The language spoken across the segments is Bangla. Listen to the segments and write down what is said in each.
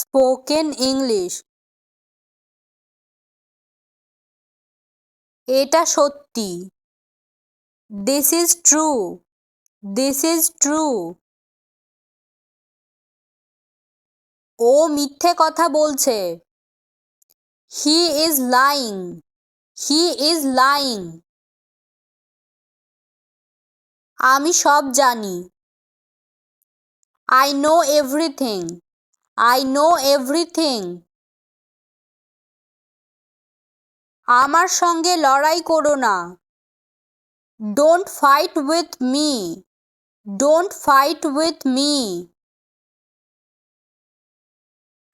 Spoken English. এটা সত্যি। This is true this is true ও মিথ্যে কথা বলছে। He is lying he is lying আমি সব জানি। I know everything I know everything আমার সঙ্গে লড়াই করো না। Don't fight with me don't fight with me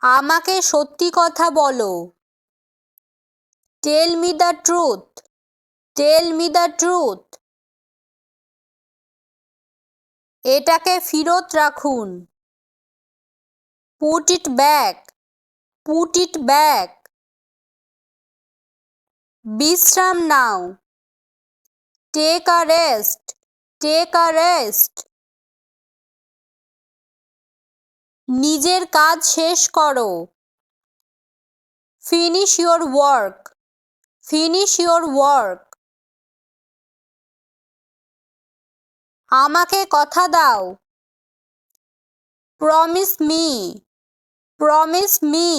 আমাকে সত্যি কথা বলো। Tell me the truth tell me the truth এটাকে ফেরত রাখুন। Put it back put it back বিশ্রাম নাও take a rest take a rest নিজের কাজ শেষ করো finish your work finish your work আমাকে কথা দাও প্রমিস মি প্রমিস মি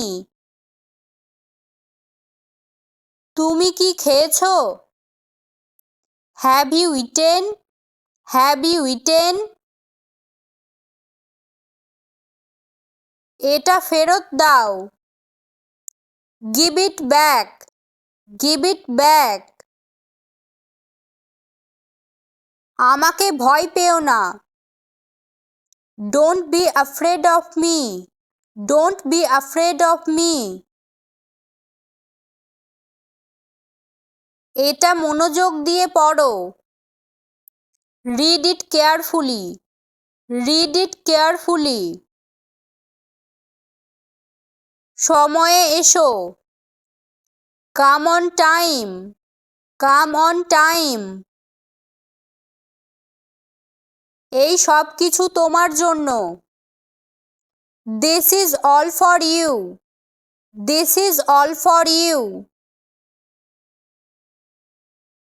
তুমি কি খেয়েছো? Have you eaten have you eaten এটা ফেরত দাও। Give it back give it back আমাকে ভয় পেও না। Don't be afraid of me don't be afraid of me এটা মনোযোগ দিয়ে পড়ো। Read it carefully read it carefully সময়ে এসো। Come on time come on time এই সব কিছু তোমার জন্য। This is all for you this is all for you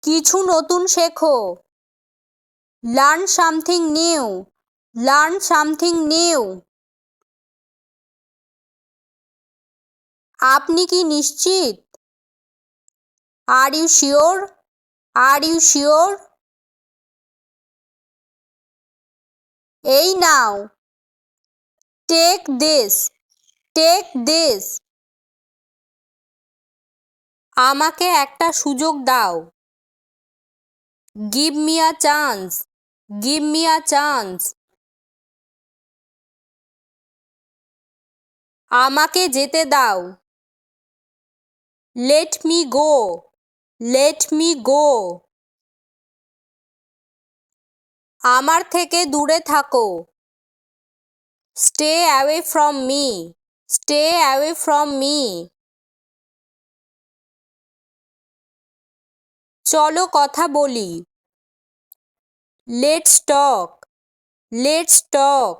কিছু নতুন শেখো। Learn something new learn something new আপনি কি নিশ্চিত? Are you sure are you sure এই নাও। টেক দিস টেক দিস আমাকে একটা সুযোগ দাও। Give me a chance give me a chance আমাকে যেতে দাও। Let me go let me go আমার থেকে দূরে থাকো। Stay away from me stay away from me চলো কথা বলি। লেটস টক লেটস টক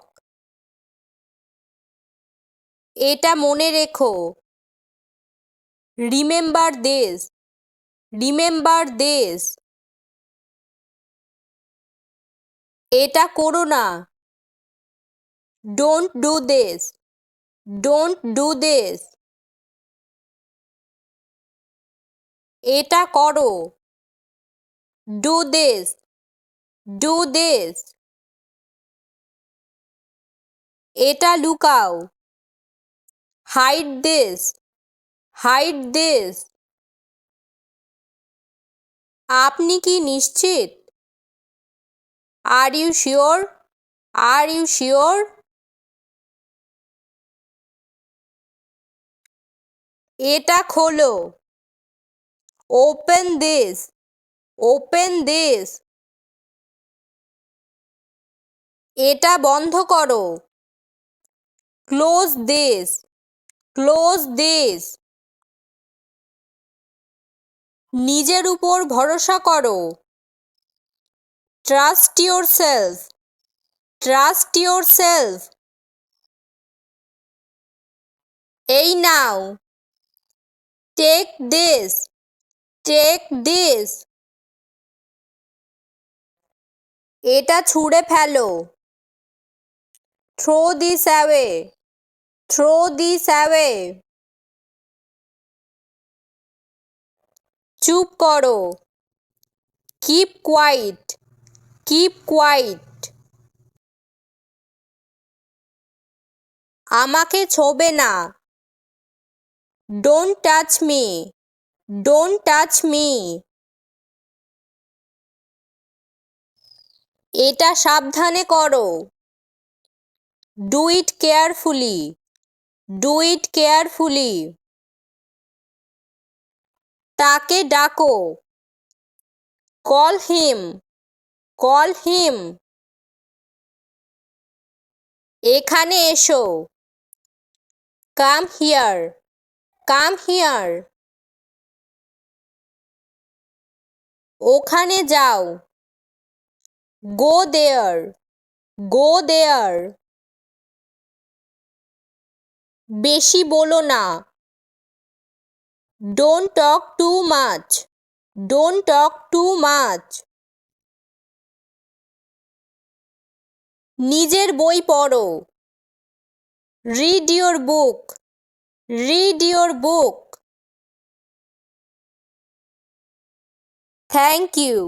এটা মনে রেখো। রিমেম্বার দিস রিমেম্বার দিস এটা করো না। Don't do this don't do this এটা করো। ডু দিস ডু দিস এটা লুকাও। হাইড দিস হাইড দিস আপনি কি নিশ্চিত? Are you sure are you sure এটা খোলো। ওপেন দিস ওপেন দিস এটা বন্ধ করো। ক্লোজ দিস ক্লোজ দিস নিজের উপর ভরসা করো। Trust yourself trust yourself এই নাও। টেক দিস টেক দিস এটা ছুঁড়ে ফেলো। Throw this away throw this away চুপ করো। কিপ কোয়াইট কিপ কোয়াইট আমাকে ছোবে না। Don't touch me don't touch me এটা সাবধানে করো। Do it carefully do it carefully তাকে ডাকো। কল হিম কল হিম এখানে এসো। Come here come here. ওখানে যাও। Go there. Go there. বেশি বলো না। Don't talk too much. Don't talk too much. নিজের বই পড়ো। Read your book. Read your book thank you